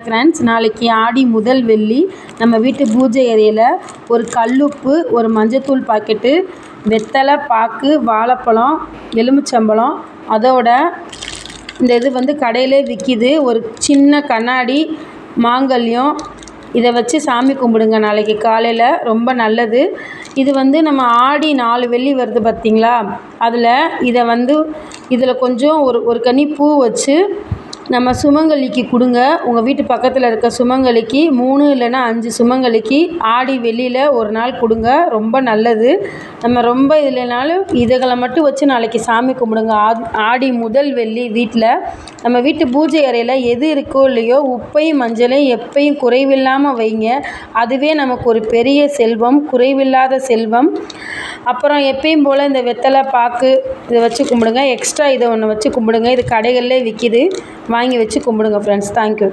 Friends நாளைக்கு ஆடி முதல் வெள்ளி நம்ம வீட்டு பூஜை அறையில் ஒரு கல்லுப்பு ஒரு மஞ்சத்தூள் பாக்கெட்டு வெத்தலை பாக்கு வாழைப்பழம் எலுமிச்சம்பழம் அதோட இந்த இது வந்து கடையிலே விற்கிது ஒரு சின்ன கண்ணாடி மாங்கல்யம். இதை வச்சு சாமி கும்பிடுங்க நாளைக்கு காலையில். ரொம்ப நல்லது. இது வந்து நம்ம ஆடி நாலு வெள்ளி வருது பார்த்திங்களா அதில் இதை வந்து இதில் கொஞ்சம் ஒரு ஒரு கனி பூ வச்சு நம்ம சுமங்கலிக்கு கொடுங்க. உங்கள் வீட்டு பக்கத்தில் இருக்க சுமங்கலிக்கு மூணு இல்லைன்னா அஞ்சு சுமங்கலிக்கு ஆடி வெள்ளியில் ஒரு நாள் கொடுங்க. ரொம்ப நல்லது. நம்ம ரொம்ப இல்லைனாலும் இதுகளை மட்டும் வச்சு நாளைக்கு சாமி கும்பிடுங்க. ஆடி முதல் வெள்ளி வீட்டில் நம்ம வீட்டு பூஜை அறையில் எது இருக்கோ இல்லையோ உப்பையும் மஞ்சளையும் எப்பையும் குறைவில்லாமல் வைங்க. அதுவே நமக்கு ஒரு பெரிய செல்வம் குறைவில்லாத செல்வம். அப்புறம் எப்பயும் போல் இந்த வெத்தலை பாக்கு இதை வச்சு கும்பிடுங்க. எக்ஸ்ட்ரா இதை ஒன்று வச்சு கும்பிடுங்க. இது கடைகளில் விற்கிது வாங்கி வச்சு கும்பிடுங்க ஃப்ரெண்ட்ஸ் தேங்க்யூ